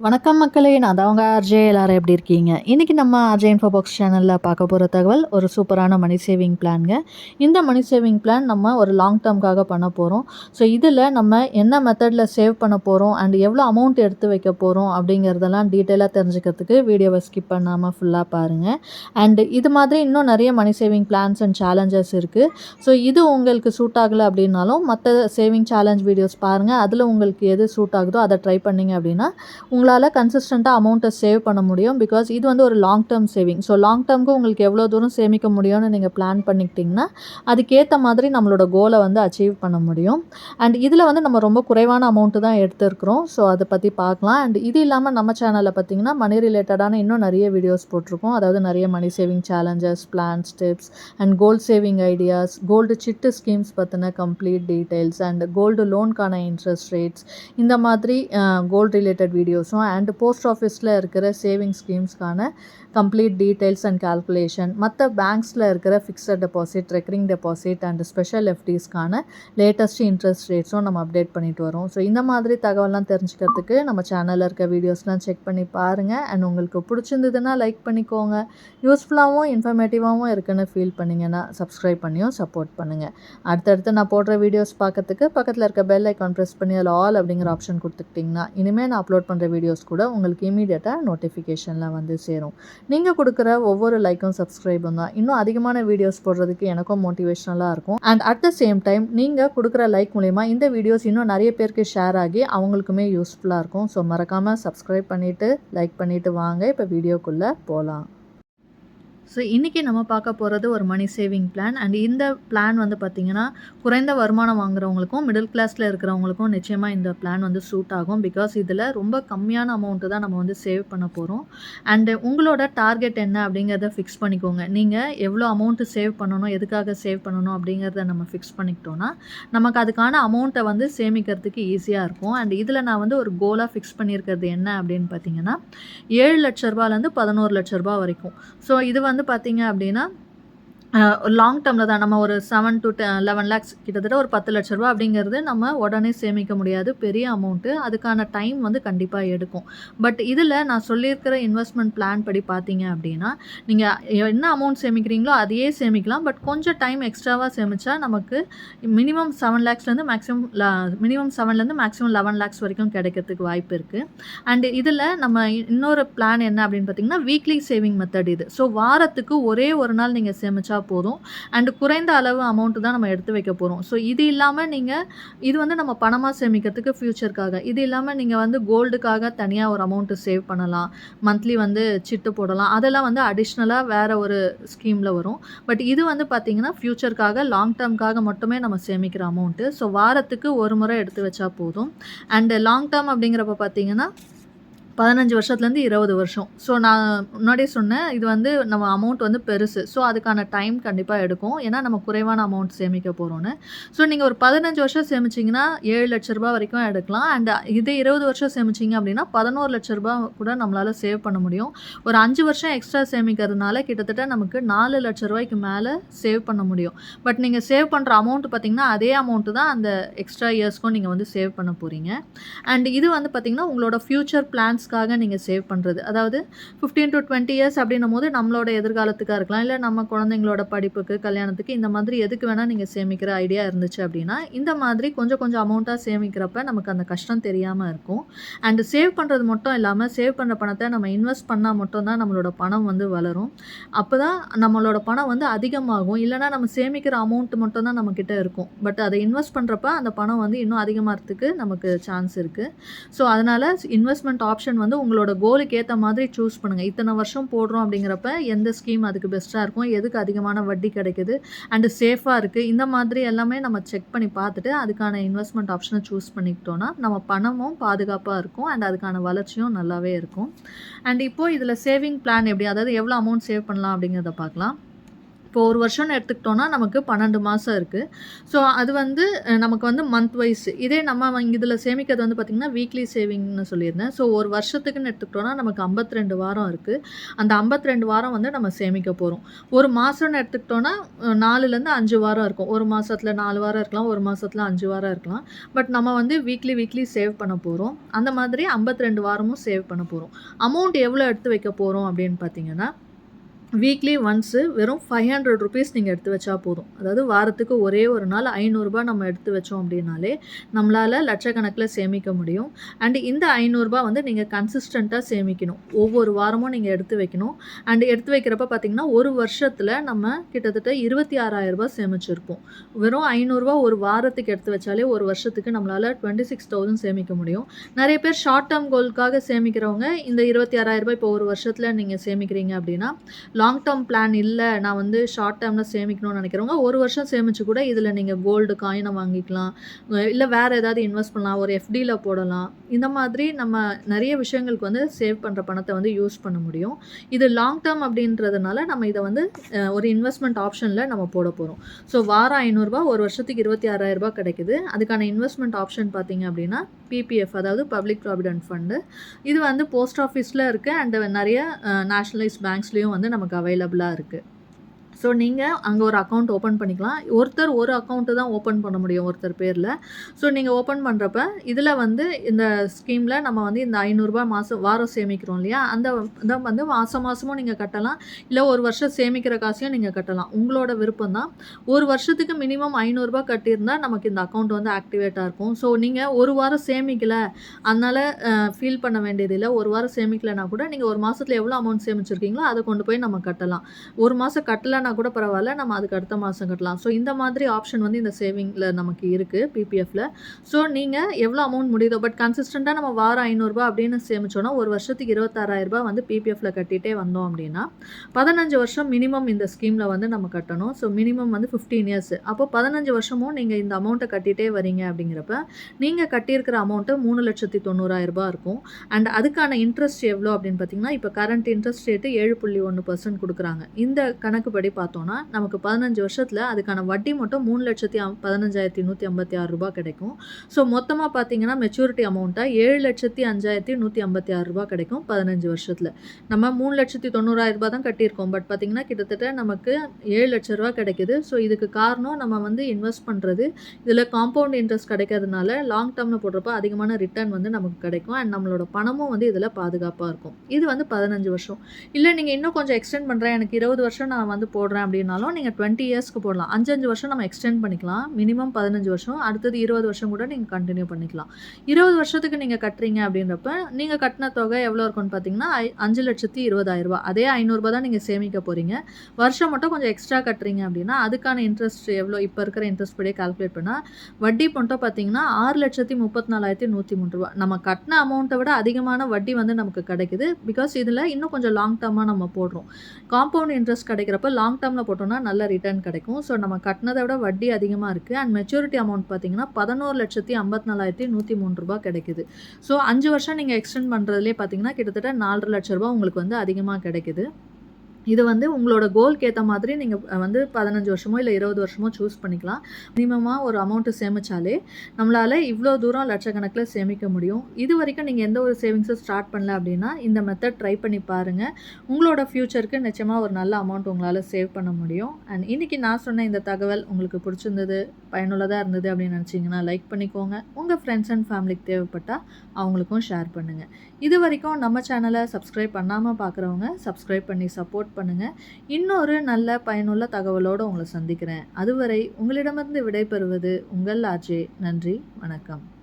வணக்கம் மக்களே நான் தான் உங்கள் ஆர்ஜே எல்லாரும் எப்படி இருக்கீங்க? இன்றைக்கி நம்ம ஆர்ஜே இன்ஃபோ பாக்ஸ் சேனலில் பார்க்க போகிற தகவல் ஒரு சூப்பரான மணி சேவிங் பிளான்ங்க இந்த மணி சேவிங் பிளான் நம்ம ஒரு லாங் டேர்முக்காக பண்ண போகிறோம் ஸோ இதில் நம்ம என்ன மெத்தடில் சேவ் பண்ண போகிறோம் அண்ட் எவ்வளோ அமௌண்ட் எடுத்து வைக்க போகிறோம் அப்படிங்கிறதெல்லாம் டீட்டெயிலாக தெரிஞ்சுக்கிறதுக்கு வீடியோவை ஸ்கிப் பண்ணாமல் ஃபுல்லாக பாருங்கள் அண்ட் இது மாதிரி இன்னும் நிறைய money saving plans and challenges இருக்குது ஸோ இது உங்களுக்கு சூட் ஆகலை அப்படின்னாலும் மற்ற சேவிங் சேலஞ்ச் வீடியோஸ் பாருங்கள் அதில் உங்களுக்கு எது சூட் ஆகுதோ அதை ட்ரை பண்ணிங்க அப்படின்னா உங்களால் கன்சிஸ்டண்ட்டாக அமௌண்ட்டை சேவ் பண்ண முடியும் பிகாஸ் இது வந்து ஒரு long term saving so long டேர்முக்கு உங்களுக்கு எவ்வளோ தூரம் சேமிக்க முடியும்னு நீங்கள் பிளான் பண்ணிக்கிட்டிங்கன்னா அதுக்கேற்ற மாதிரி நம்மளோட கோலை வந்து அச்சீவ் பண்ண முடியும். அண்ட் இதில் வந்து நம்ம ரொம்ப குறைவான அமௌண்ட்டு தான் எடுத்துருக்குறோம். ஸோ அதை பற்றி பார்க்கலாம். அண்ட் இது இல்லாமல் நம்ம சேனலில் பார்த்தீங்கன்னா மணி ரிலேட்டடான இன்னும் நிறைய வீடியோஸ் போட்டிருக்கோம். அதாவது நிறைய money saving challenges plans tips and gold saving ideas gold chit schemes பற்றின கம்ப்ளீட் டீட்டெயில்ஸ் அண்ட் கோல்டு லோனுக்கான இன்ட்ரெஸ்ட் ரேட்ஸ் இந்த மாதிரி கோல்டு ரிலேட்டட் வீடியோஸும் அண்ட் போஸ்ட் ஆஃபீஸில் இருக்கிற சேவிங் ஸ்கீம்ஸ்க்கான கம்ப்ளீட் டீட்டெயில்ஸ் அண்ட் கால்குலேஷன் மற்ற பேங்க்ஸில் இருக்கிற fixed deposit recurring deposit and special எஃப்டிஸ்க்கான latest interest ரேட்ஸும் நம்ம அப்டேட் பண்ணிட்டு வரோம். ஸோ இந்த மாதிரி தகவல்லாம் தெரிஞ்சுக்கிறதுக்கு நம்ம சேனலில் இருக்க வீடியோஸ்லாம் செக் பண்ணி பாருங்கள் அண்ட் உங்களுக்கு பிடிச்சிருந்ததுன்னா லைக் பண்ணிக்கோங்க. யூஸ்ஃபுல்லாகவும் இன்ஃபர்மேட்டிவாகவும் இருக்குன்னு ஃபீல் பண்ணிங்கன்னா சப்ஸ்கிரைப் பண்ணியும் சப்போர்ட் பண்ணுங்கள் அடுத்தடுத்து நான் போடுற வீடியோஸ் பார்க்கறதுக்கு பக்கத்தில் இருக்க பெல் ஐக்கான் ப்ரெஸ் பண்ணி அதில் ஆல் அப்படிங்கிற ஆப்ஷன் கொடுத்துக்கிட்டிங்கன்னா இனிமேல் நான் அப்லோட் பண்ணுற வீடியோ வீடியோஸ் கூட உங்களுக்கு இமீடியட்டாக நோட்டிஃபிகேஷனில் வந்து சேரும். நீங்கள் கொடுக்குற ஒவ்வொரு லைக்கும் சப்ஸ்கிரைபும் தான் இன்னும் அதிகமான வீடியோஸ் போடுறதுக்கு எனக்கும் மோட்டிவேஷ்னலாக இருக்கும். And at the same time நீங்கள் கொடுக்குற லைக் மூலிமா இந்த வீடியோஸ் இன்னும் நிறைய பேருக்கு ஷேர் ஆகி அவங்களுக்குமே யூஸ்ஃபுல்லாக இருக்கும். ஸோ மறக்காமல் சப்ஸ்கிரைப் பண்ணிவிட்டு லைக் பண்ணிவிட்டு வாங்க. இப்போ வீடியோக்குள்ளே போகலாம் ஸோ இன்றைக்கி நம்ம பார்க்க போகிறது ஒரு மணி சேவிங் பிளான் அண்ட் இந்த பிளான் வந்து பார்த்திங்கன்னா குறைந்த வருமானம் வாங்குறவங்களுக்கும் மிடில் கிளாஸில் இருக்கிறவங்களுக்கும் நிச்சயமாக இந்த பிளான் வந்து சூட் ஆகும். பிகாஸ் இதில் ரொம்ப கம்மியான அமௌண்ட்டு தான் நம்ம வந்து சேவ் பண்ண போகிறோம் அண்டு உங்களோட டார்கெட் என்ன அப்படிங்கிறத ஃபிக்ஸ் பண்ணிக்கோங்க. நீங்கள் எவ்வளோ அமௌண்ட்டு சேவ் பண்ணணும் எதுக்காக சேவ் பண்ணணும் அப்படிங்கிறத நம்ம ஃபிக்ஸ் பண்ணிக்கிட்டோன்னா நமக்கு அதுக்கான அமௌண்ட்டை வந்து சேமிக்கிறதுக்கு ஈஸியாக இருக்கும். அண்ட் இதில் நான் வந்து ஒரு கோலாக ஃபிக்ஸ் பண்ணியிருக்கிறது என்ன அப்படின்னு பார்த்தீங்கன்னா ஏழு லட்ச ரூபாலேருந்து பதினோரு லட்ச ரூபா வரைக்கும். ஸோ இது வந்து வந்து பார்த்தீங்க அப்படின்னா லாங் டேர்மில் தான் நம்ம ஒரு செவன் டு லெவன் லேக்ஸ் கிட்டத்தட்ட ஒரு பத்து லட்ச ரூபா அப்படிங்கிறது நம்ம உடனே சேமிக்க முடியாது. பெரிய அமௌண்ட்டு அதுக்கான டைம் வந்து கண்டிப்பாக எடுக்கும். பட் இதில் நான் சொல்லியிருக்கிற இன்வெஸ்ட்மெண்ட் பிளான் படி பார்த்தீங்க அப்படின்னா நீங்கள் என்ன அமௌண்ட் சேமிக்கிறீங்களோ அதையே சேமிக்கலாம். பட் கொஞ்சம் டைம் எக்ஸ்ட்ராவாக சேமித்தா நமக்கு மினிமம் செவன் லேக்ஸ்லேருந்து மேக்ஸிமம் மினிமம் செவன்லேருந்து மேக்ஸிமம் லெவன் லேக்ஸ் வரைக்கும் கிடைக்கிறதுக்கு வாய்ப்பு இருக்குது அண்ட் இதில் நம்ம இன்னொரு பிளான் என்ன அப்படின்னு பார்த்தீங்கன்னா வீக்லி சேவிங் மெத்தட் இது. ஸோ வாரத்துக்கு ஒரே ஒரு நாள் நீங்கள் சேமிச்சா போதும். அண்டு குறைந்த அளவு அமௌண்ட்டு தான் நம்ம எடுத்து வைக்க போகிறோம் ஸோ இது இல்லாமல் நீங்கள் இது வந்து நம்ம பணமாக சேமிக்கிறதுக்கு ஃப்யூச்சருக்காக இது இல்லாமல் நீங்கள் வந்து கோல்டுக்காக தனியாக ஒரு அமௌண்ட்டு சேவ் பண்ணலாம். மந்த்லி வந்து சிட்டு போடலாம். அதெல்லாம் வந்து அடிஷ்னலாக வேறு ஒரு ஸ்கீமில் வரும். பட் இது வந்து பார்த்திங்கன்னா ஃப்யூச்சருக்காக லாங் டேர்ம்க்காக மட்டுமே நம்ம சேமிக்கிற அமௌண்ட்டு ஸோ வாரத்துக்கு ஒரு முறை எடுத்து வச்சா போதும். அண்டு லாங் டேர்ம் அப்படிங்கிறப்ப பார்த்தீங்கன்னா பதினஞ்சு வருஷத்துலேருந்து இருபது வருஷம். ஸோ நான் முன்னாடியே சொன்னேன் இது வந்து நம்ம அமௌண்ட் வந்து பெருசு. ஸோ அதுக்கான டைம் கண்டிப்பாக எடுக்கும். ஏன்னா நம்ம குறைவான அமௌண்ட் சேமிக்க போகிறோன்னு ஸோ நீங்கள் ஒரு பதினஞ்சு வருஷம் சேமிச்சிங்கன்னா ஏழு லட்ச ரூபா வரைக்கும் எடுக்கலாம். அண்ட் இதே இருபது வருஷம் சேமிச்சிங்க அப்படின்னா பதினோரு லட்ச ரூபா கூட நம்மளால் சேவ் பண்ண முடியும். ஒரு அஞ்சு வருஷம் எக்ஸ்ட்ரா சேமிக்கிறதுனால கிட்டத்தட்ட நமக்கு நாலு லட்ச ரூபாய்க்கு மேலே சேவ் பண்ண முடியும். பட் நீங்கள் சேவ் பண்ணுற அமௌண்ட் பார்த்திங்கன்னா அதே அமௌண்ட்டு தான் அந்த எக்ஸ்ட்ரா இயர்ஸ்க்கும் நீங்கள் வந்து சேவ் பண்ண போகிறீங்க அண்ட் இது வந்து பார்த்திங்கன்னா உங்களோட ஃப்யூச்சர் பிளான்ஸ் இயர்ஸ்க்காக நீங்கள் சேவ் பண்ணுறது அதாவது ஃபிஃப்டீன் டு டுவெண்ட்டி இயர்ஸ் அப்படின்னும் போது நம்மளோட எதிர்காலத்துக்காக இருக்கலாம். இல்லை நம்ம குழந்தைங்களோட படிப்புக்கு கல்யாணத்துக்கு இந்த மாதிரி எதுக்கு வேணால் நீங்கள் சேமிக்கிற ஐடியா இருந்துச்சு அப்படின்னா இந்த மாதிரி கொஞ்சம் கொஞ்சம் அமௌண்ட்டாக சேமிக்கிறப்ப நமக்கு அந்த கஷ்டம் தெரியாமல் இருக்கும். அண்டு சேவ் பண்ணுறது மட்டும் இல்லாமல் சேவ் பண்ணுற பணத்தை நம்ம இன்வெஸ்ட் பண்ணால் மட்டும்தான் நம்மளோட பணம் வந்து வளரும். அப்போ தான் நம்மளோட பணம் வந்து அதிகமாகும். இல்லைனா நம்ம சேமிக்கிற அமௌண்ட் மட்டும் தான் நம்மக்கிட்ட இருக்கும். பட் அதை இன்வெஸ்ட் பண்ணுறப்ப அந்த பணம் வந்து இன்னும் அதிகமாகிறதுக்கு நமக்கு சான்ஸ் இருக்குது ஸோ அதனால் இன்வெஸ்ட்மெண்ட் ஆப்ஷன் ஆப்ஷன் வந்து உங்களோட கோலுக்கு ஏற்ற மாதிரி சூஸ் பண்ணுங்கள் இத்தனை வருஷம் போடுறோம் அப்படிங்கிறப்ப எந்த ஸ்கீம் அதுக்கு பெஸ்ட்டாக இருக்கும்? எதுக்கு அதிகமான வட்டி கிடைக்குது? அண்டு சேஃபாக இருக்குது இந்த மாதிரி எல்லாமே நம்ம செக் பண்ணி பார்த்துட்டு அதுக்கான இன்வெஸ்ட்மெண்ட் ஆப்ஷனை சூஸ் பண்ணிக்கிட்டோன்னா நம்ம பணமும் பாதுகாப்பாக இருக்கும். அண்ட் அதுக்கான வளர்ச்சியும் நல்லாவே இருக்கும். அண்ட் இப்போது இதில் சேவிங் பிளான் எப்படி? அதாவது எவ்வளோ அமௌண்ட் சேவ் பண்ணலாம் அப்படிங்கிறத பார்க்கலாம். இப்போ ஒரு வருஷம்னு எடுத்துக்கிட்டோம்னா நமக்கு பன்னெண்டு மாதம் இருக்குது ஸோ அது வந்து நமக்கு வந்து மந்த் வைஸ் இதே நம்ம இதில் சேமிக்கிறது வந்து பார்த்திங்கன்னா வீக்லி சேவிங்னு சொல்லியிருந்தேன். ஸோ ஒரு வருஷத்துக்குன்னு எடுத்துக்கிட்டோம்னா நமக்கு 52 வாரம் இருக்குது அந்த 52 வாரம் வந்து நம்ம சேமிக்க போகிறோம் ஒரு மாதம்னு எடுத்துக்கிட்டோன்னா நாலுலேருந்து அஞ்சு வாரம் இருக்கும். ஒரு மாதத்தில் நாலு வாரம் இருக்கலாம். ஒரு மாதத்தில் அஞ்சு வாரம் இருக்கலாம். பட் நம்ம வந்து வீக்லி வீக்லி சேவ் பண்ண போகிறோம் அந்த மாதிரி 52 வாரமும் சேவ் பண்ண போகிறோம் அமௌண்ட் எவ்வளோ எடுத்து வைக்க போகிறோம் அப்படின்னு பார்த்தீங்கன்னா வீக்லி ஒன்ஸு வெறும் ஃபைவ் ஹண்ட்ரட் ருபீஸ் நீங்கள் எடுத்து வச்சா போதும். அதாவது வாரத்துக்கு ஒரே ஒரு நாள் ஐநூறுரூபா நம்ம எடுத்து வச்சோம் அப்படின்னாலே நம்மளால் லட்சக்கணக்கில் சேமிக்க முடியும். அண்ட் இந்த ஐநூறுரூபா வந்து நீங்கள் கன்சிஸ்டண்ட்டாக சேமிக்கணும். ஒவ்வொரு வாரமும் நீங்கள் எடுத்து வைக்கணும். அண்ட் எடுத்து வைக்கிறப்ப பார்த்தீங்கன்னா ஒரு வருஷத்தில் நம்ம கிட்டத்தட்ட இருபத்தி ஆறாயிரரூபா சேமிச்சிருப்போம். வெறும் ஐநூறுரூவா ஒரு வாரத்துக்கு எடுத்து வச்சாலே ஒரு வருஷத்துக்கு நம்மளால் டுவெண்ட்டி சிக்ஸ் தௌசண்ட் சேமிக்க முடியும். நிறைய பேர் ஷார்ட் டேர்ம் கோலுக்காக சேமிக்கிறவங்க இந்த இருபத்தி ஆறாயிரரூபா இப்போ ஒரு வருஷத்தில் நீங்கள் சேமிக்கிறீங்க அப்படின்னா லாங் டேர்ம் பிளான் இல்லை நான் வந்து ஷார்ட் டேர்மில் சேமிக்கணும்னு நினைக்கிறவங்க ஒரு வருஷம் சேமிச்சு கூட இதில் நீங்கள் கோல்டு காயினை வாங்கிக்கலாம். இல்லை வேறு ஏதாவது இன்வெஸ்ட் பண்ணலாம் ஒரு எஃப்டியில் போடலாம். இந்த மாதிரி நம்ம நிறைய விஷயங்களுக்கு வந்து சேவ் பண்ணுற பணத்தை வந்து யூஸ் பண்ண முடியும். இது லாங் டேர்ம் அப்படின்றதுனால நம்ம இதை வந்து ஒரு இன்வெஸ்ட்மெண்ட் ஆப்ஷனில் நம்ம போட போகிறோம் ஸோ வாரம் ஐநூறுரூபா ஒரு வருஷத்துக்கு இருபத்தி ஆறாயிரரூபா கிடைக்குது. அதுக்கான இன்வெஸ்ட்மெண்ட் ஆப்ஷன் பார்த்தீங்க அப்படின்னா பிபிஎஃப் அதாவது பப்ளிக் ப்ராவிடென்ட் ஃபண்டு இது வந்து போஸ்ட் ஆஃபீஸில் இருக்குது அண்ட் நிறைய நேஷ்னலைஸ் பேங்க்ஸ்லேயும் வந்து நமக்கு அவைலபிளாக இருக்குது ஸோ நீங்கள் அங்கே ஒரு அக்கௌண்ட் ஓப்பன் பண்ணிக்கலாம். ஒருத்தர் ஒரு அக்கௌண்ட்டு தான் ஓப்பன் பண்ண முடியும் ஒருத்தர் பேரில். ஸோ நீங்கள் ஓப்பன் பண்ணுறப்ப இதில் வந்து இந்த ஸ்கீமில் நம்ம வந்து இந்த ஐநூறுரூபா மாதம் வாரம் சேமிக்கிறோம் இல்லையா? அந்த இதை வந்து மாதம் மாதமும் நீங்கள் கட்டலாம். இல்லை ஒரு வருஷம் சேமிக்கிற காசையும் நீங்கள் கட்டலாம். உங்களோட விருப்பம் தான் ஒரு வருஷத்துக்கு மினிமம் ஐநூறுரூபா கட்டியிருந்தால் நமக்கு இந்த அக்கௌண்ட் வந்து ஆக்டிவேட்டாக இருக்கும். ஸோ நீங்கள் ஒரு வாரம் சேமிக்கலை அதனால் ஃபீல் பண்ண வேண்டியதில்லை ஒரு வாரம் சேமிக்கலைன்னா கூட நீங்கள் ஒரு மாதத்தில் எவ்வளோ அமௌண்ட் சேமிச்சிருக்கீங்களோ அதை கொண்டு போய் நம்ம கட்டலாம். ஒரு மாதம் கட்டலை கட்டலைன்னா கூட பரவாயில்ல நம்ம அதுக்கு அடுத்த மாதம் கட்டலாம். ஸோ இந்த மாதிரி ஆப்ஷன் வந்து இந்த சேவிங்கில் நமக்கு இருக்குது பிபிஎஃப்பில் ஸோ நீங்கள் எவ்வளோ அமௌண்ட் முடியுதோ பட் கன்சிஸ்டண்ட்டாக நம்ம வாரம் ஐநூறுரூபா அப்படின்னு சேமிச்சோன்னா ஒரு வருஷத்துக்கு இருபத்தாறாயிரரூபா வந்து பிபிஎஃப்பில் கட்டிகிட்டே வந்தோம் அப்படின்னா பதினஞ்சு வருஷம் மினிமம் இந்த ஸ்கீமில் வந்து நம்ம கட்டணும். ஸோ மினிமம் வந்து ஃபிஃப்டீன் இயர்ஸ் அப்போ பதினஞ்சு வருஷமும் நீங்கள் இந்த அமௌண்ட்டை கட்டிகிட்டே வரீங்க அப்படிங்கிறப்ப நீங்கள் கட்டியிருக்கிற அமௌண்ட்டு மூணு லட்சத்தி தொண்ணூறாயிரம் ரூபாய் இருக்கும். அண்ட் அதுக்கான இன்ட்ரெஸ்ட் எவ்வளோ அப்படின்னு பார்த்தீங்கன்னா இப்போ கரண்ட் இன்ட்ரெஸ்ட் ரேட்டு ஏழு புள்ளி ஒன்று பர்சன்ட் கொடுக்குறாங்க. இந்த கணக்குப்படி பார்த்தோன்னா நமக்கு பதினஞ்சு வருஷத்தில் அதுக்கான வட்டி மட்டும் மூணு லட்சத்தி பதினஞ்சாயிரத்தி நூற்றி ஐம்பத்தி ஆறு ரூபாய் கிடைக்கும். ஸோ மொத்தமாக பார்த்தீங்கன்னா மெச்சூரிட்டி அமௌண்ட்டாக ஏழு லட்சத்தி அஞ்சாயிரத்தி நூற்றி ஐம்பத்தி ஆறு ரூபாய் கிடைக்கும் பதினஞ்சு வருஷத்தில். நம்ம மூணு லட்சத்தி தொண்ணூறாயிரம் ரூபாய் தான் கட்டியிருக்கோம். பட் பார்த்தீங்கன்னா கிட்டத்தட்ட நமக்கு ஏழு லட்ச ரூபா கிடைக்குது. ஸோ இதுக்கு காரணம் நம்ம வந்து இன்வெஸ்ட் பண்ணுறது இதில் காம்பவுண்ட் இன்ட்ரெஸ்ட் கிடைக்கிறதுனால லாங் டேர்மில் போடுறப்ப அதிகமான ரிட்டர்ன் வந்து நமக்கு கிடைக்கும். அண்ட் நம்மளோட பணமும் வந்து இதில் பாதுகாப்பாக இருக்கும். இது வந்து பதினஞ்சு வருஷம். இல்லை நீங்கள் இன்னும் கொஞ்சம் எக்ஸ்டெண்ட் பண்ணுறேன் எனக்கு இருபது வருஷம் நான் வந்து போடுறேன் அப்படின்னாலும் நீங்கள் டுவெண்ட்டி இயர்ஸ்க்கு போடலாம். அஞ்சஞ்சு வருஷம் நம்ம எக்ஸ்டெண்ட் பண்ணிக்கலாம். மினிமம் பதினஞ்சு வருஷம் அடுத்தது இருபது வருஷம் கூட நீங்கள் கண்டினியூ பண்ணிக்கலாம். இருபது வருஷத்துக்கு நீங்கள் கட்டுறீங்க அப்படின்றப்ப நீங்கள் கட்டின தொகை எவ்வளோ இருக்கும்னு பார்த்தீங்கன்னா அஞ்சு லட்சத்தி இருபதாயிரம் அதே ஐநூறுரூபா தான் நீங்கள் சேமிக்க போகிறீங்க வருஷம் மட்டும் கொஞ்சம் எக்ஸ்ட்ரா கட்டுறீங்க அப்படின்னா அதுக்கான இன்ட்ரெஸ்ட் எவ்வளோ இப்போ இருக்கிற இன்ட்ரெஸ்ட் படியே கால்குலேட் பண்ணால் வட்டி மட்டும் பார்த்தீங்கன்னா ஆறு லட்சத்தி முப்பத்தி நாலாயிரத்தி நூற்றி மூணு ரூபா நம்ம கட்டின அமௌண்ட்டை விட அதிகமான வட்டி வந்து நமக்கு கிடைக்குது. பிகாஸ் இதில் இன்னும் கொஞ்சம் லாங் டேர்மாக நம்ம போடுறோம். காம்பவுண்ட் இன்ட்ரெஸ்ட் கிடைக்கிறப்ப லாங் லாங் டேர்மில் போட்டோம்னா நல்ல ரிட்டர்ன் கிடைக்கும். ஸோ நம்ம கட்டினதை விட வட்டி அதிகமாக இருக்குது அண்ட் மெச்சூரிட்டி அமௌண்ட் பார்த்தீங்கன்னா பதினோரு லட்சத்தி ஐம்பத்தி நாலாயிரத்தி நூற்றி மூணு ரூபா கிடைக்குது. ஸோ அஞ்சு வருஷம் நீங்கள் எக்ஸ்டெண்ட் பண்ணுறதுலேயே பார்த்தீங்கன்னா கிட்டத்தட்ட நாலரை லட்ச ரூபா உங்களுக்கு வந்து அதிகமாக கிடைக்குது. இது வந்து உங்களோட கோல்க்கு ஏற்ற மாதிரி நீங்கள் வந்து பதினஞ்சு வருஷமோ இல்லை இருபது வருஷமோ சூஸ் பண்ணிக்கலாம். மினிமமாக ஒரு அமௌண்ட்டு சேமிச்சாலே நம்மளால் இவ்வளோ தூரம் லட்சக்கணக்கில் சேமிக்க முடியும். இது வரைக்கும் நீங்கள் எந்த ஒரு சேவிங்ஸும் ஸ்டார்ட் பண்ணல அப்படின்னா இந்த மெத்தட் ட்ரை பண்ணி பாருங்கள் உங்களோட ஃப்யூச்சருக்கு நிச்சயமாக ஒரு நல்ல அமௌண்ட் உங்களால் சேவ் பண்ண முடியும். அண்ட் இன்றைக்கி நான் சொன்ன இந்த தகவல் உங்களுக்கு பிடிச்சிருந்தது பயனுள்ளதாக இருந்தது அப்படின்னு நினச்சிங்கன்னா லைக் பண்ணிக்கோங்க. உங்கள் ஃப்ரெண்ட்ஸ் அண்ட் ஃபேமிலிக்கு தேவைப்பட்டால் அவங்களுக்கும் ஷேர் பண்ணுங்கள் இது வரைக்கும் நம்ம சேனலை சப்ஸ்கிரைப் பண்ணாமல் பார்க்குறவங்க சப்ஸ்கிரைப் பண்ணி சப்போர்ட் பண்ணுங்கள் இன்னொரு நல்ல பயனுள்ள தகவலோடு உங்களை சந்திக்கிறேன். அதுவரை உங்களிடமிருந்து விடைபெறுவது உங்கள் ஆஜே நன்றி. வணக்கம்.